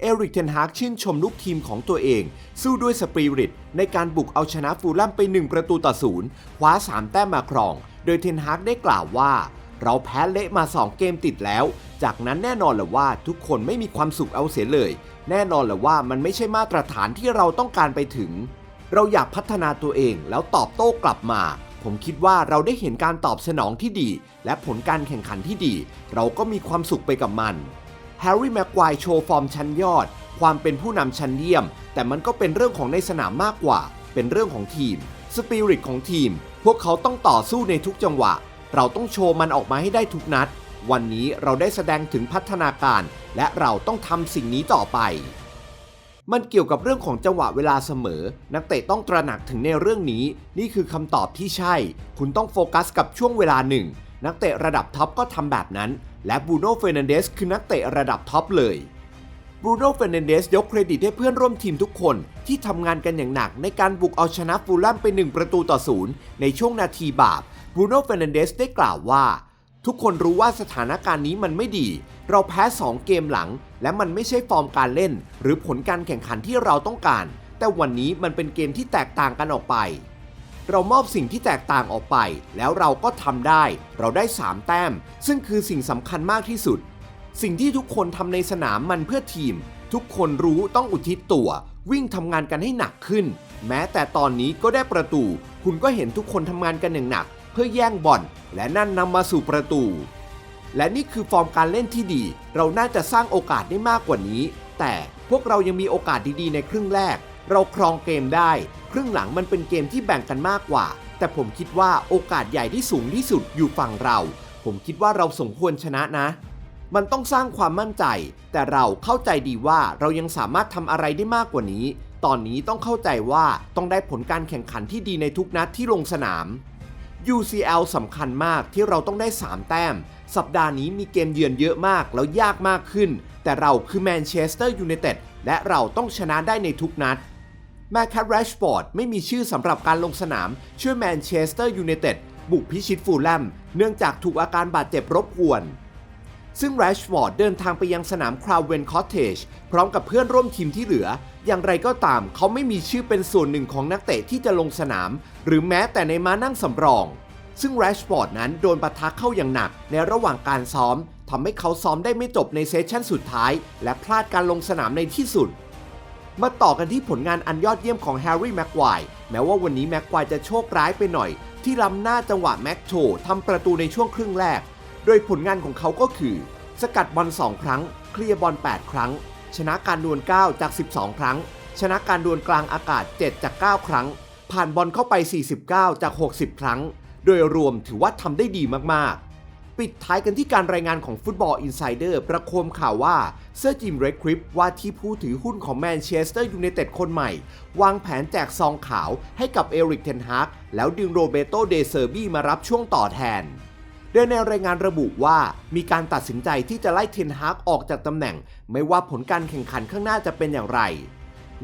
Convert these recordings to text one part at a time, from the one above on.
เอริกเทนฮากชื่นชมลูกทีมของตัวเอง สู้ด้วยสปิริต ในการบุกเอาชนะฟูลแลมไป 1 ประตูต่อศูนย์คว้า 3 แต้มมาครอง โดยเทนฮากได้กล่าวว่า เราแพ้เละมา 2 เกมติดแล้ว จากนั้นแน่นอนแหละว่าทุกคนไม่มีความสุขเอาเสียเลย แน่นอนแหละว่ามันไม่ใช่มาตรฐานที่เราต้องการไปถึง เราอยากพัฒนาตัวเองแล้วตอบโต้กลับมาผมคิดว่าเราได้เห็นการตอบสนองที่ดี และผลการแข่งขันที่ดี เราก็มีความสุขไปกับมัน แฮร์รี่แม็กควายโชว์ฟอร์มชั้นยอด ความเป็นผู้นำชั้นเยี่ยม แต่มันก็เป็นเรื่องของในสนามมากกว่า เป็นเรื่องของทีม สปิริตของทีม พวกเขาต้องต่อสู้ในทุกจังหวะ เราต้องโชว์มันออกมาให้ได้ทุกนัด วันนี้เราได้แสดงถึงพัฒนาการ และเราต้องทำสิ่งนี้ต่อไป มันเกี่ยวกับเรื่องของจังหวะเวลาเสมอ นักเตะต้องตระหนักถึงในเรื่องนี้ นี่คือคำตอบที่ใช่ คุณต้องโฟกัสกับช่วงเวลาหนึ่งนักเตะระดับท็อปก็ทำแบบนั้น และบูโน่เฟรนันเดสคือนักเตะระดับท็อปเลยบูโน่เฟรนันเดสยกเครดิตให้เพื่อนร่วมทีมทุกคนที่ทำงานกันอย่างหนักในการบุกเอาชนะฟูลแลมไป1ประตูต่อศูนย์ในช่วงนาทีบาปบูโน่เฟรนันเดสได้กล่าวว่า ทุกคนรู้ว่าสถานการณ์นี้มันไม่ดี เราแพ้ 2 เกมหลัง และมันไม่ใช่ฟอร์มการเล่น หรือผลการแข่งขันที่เราต้องการ แต่วันนี้มันเป็นเกมที่แตกต่างกันออกไป เรามอบสิ่งที่แตกต่างออกไป แล้วเราก็ทำได้ เราได้ 3 แต้ม ซึ่งคือสิ่งสำคัญมากที่สุด สิ่งที่ทุกคนทำในสนามมันเพื่อทีม ทุกคนรู้ต้องอุทิศตัว วิ่งทำงานกันให้หนักขึ้น แม้แต่ตอนนี้ก็ได้ประตู คุณก็เห็นทุกคนทำงานกันอย่างหนัก เพื่อแย่งบอลและนั่นนำมาสู่ประตู และนี่คือฟอร์มการเล่นที่ดี เราน่าจะสร้างโอกาสได้มากกว่านี้ แต่พวกเรายังมีโอกาสดีๆ ในครึ่งแรก เราครองเกมได้ รึ่งหลังมันเป็นเกมที่แบ่งกันมากกว่า แต่ผมคิดว่าโอกาสใหญ่ที่สูงที่สุดอยู่ฝั่งเรา ผมคิดว่าเราสมควรชนะนะ มันต้องสร้างความมั่นใจ แต่เราเข้าใจดีว่าเรายังสามารถทำอะไรได้มากกว่านี้ ตอนนี้ต้องเข้าใจว่าต้องได้ผลการแข่งขันที่ดีในทุกนัดที่ลงสนาม UCL สำคัญมากที่เราต้องได้ 3 แต้ม สัปดาห์นี้มีเกมเยือนเยอะมากแล้วยากมากขึ้น แต่เราคือแมนเชสเตอร์ยูไนเต็ดและเราต้องชนะได้ในทุกนัด มคคัตแรชฟอร์ดไม่มีชื่อสำหรับการลงสนาม ช่วยแมนเชสเตอร์ยูไนเต็ดบุกพิชิตฟูลแลม เนื่องจากถูกอาการบาดเจ็บรบกวน ซึ่งแรชฟอร์ดเดินทางไปยังสนามคราวเวนคอตเทจพร้อมกับเพื่อนร่วมทีมที่เหลือ อย่างไรก็ตามเขาไม่มีชื่อเป็นส่วนหนึ่งของนักเตะที่จะลงสนาม หรือแม้แต่ในม้านั่งสำรอง ซึ่งแรชฟอร์ดนั้นโดนปะทะเข้าอย่างหนักในระหว่างการซ้อมทำให้เขาซ้อมได้ไม่จบในเซสชั่นสุดท้าย และพลาดการลงสนามในที่สุด มาต่อกันที่ผลงานอันยอดเยี่ยมของแฮร์รี่แม็กควายแม้ว่าวันนี้แม็กควายจะโชคร้ายไปหน่อย ที่ล้ำหน้าจังหวะแม็กโชทำประตูในช่วงครึ่งแรก โดยผลงานของเขาก็คือ สกัดบอล 2 ครั้ง เคลียร์บอล 8 ครั้ง ชนะการดวล 9 จาก 12 ครั้ง ชนะการดวลกลางอากาศ 7 จาก 9 ครั้ง ผ่านบอลเข้าไป 49 จาก 60 ครั้ง โดยรวมถือว่าทำได้ดีมากๆ ปิดท้ายกันที่การรายงานของฟุตบอลอินไซเดอร์ประโคมข่าวว่าเซอร์จิมเรดคริปว่าที่ผู้ถือหุ้นของแมนเชสเตอร์ยูไนเต็ดคนใหม่ วางแผนแจกซองขาวให้กับเอริกเทนฮากแล้วดึงโรเบโตเดเซอร์บี้มารับช่วงต่อแทนโดยในรายงานระบุว่ามีการตัดสินใจที่จะไล่เทนฮากออกจากตำแหน่ง ไม่ว่าผลการแข่งขันข้างหน้าจะเป็นอย่างไร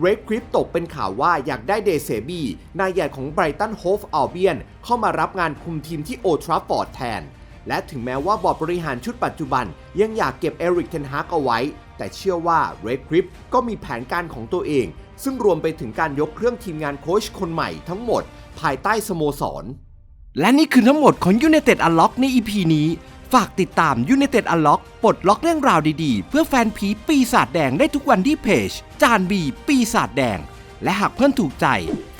เรดคริปตกเป็นข่าวว่าอยากได้เดเซบี้นายใหญ่ของไบรตันโฮฟอัลเบียนเข้ามารับงานคุมทีมที่โอทราฟอร์ดแทน และถึงแม้ว่าบอร์ดบริหารชุดปัจจุบัน ยังอยากเก็บเอริกเทนฮากเอาไว้ แต่เชื่อว่าเรดคริปก็มีแผนการของตัวเอง ซึ่งรวมไปถึงการยกเครื่องทีมงานโค้ชคนใหม่ทั้งหมด ภายใต้สโมสร และนี่คือทั้งหมดของ United Unlock ใน EP นี้ ฝากติดตาม United Unlock ปลดล็อกเรื่องราวดีๆ เพื่อแฟนผีปีศาจแดงได้ทุกวันที่เพจ จานบีปีศาจแดง และหากเพื่อนถูกใจ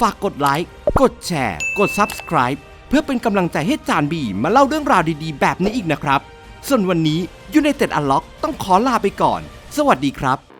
ฝากกดไลค์กดแชร์ กด Subscribe พื่อเป็นกำลังใจให้จานบีมาเล่าเรื่องราวดีๆ แบบนี้อีกนะครับ ส่วนวันนี้ United Unlock ต้องขอลาไปก่อน สวัสดีครับ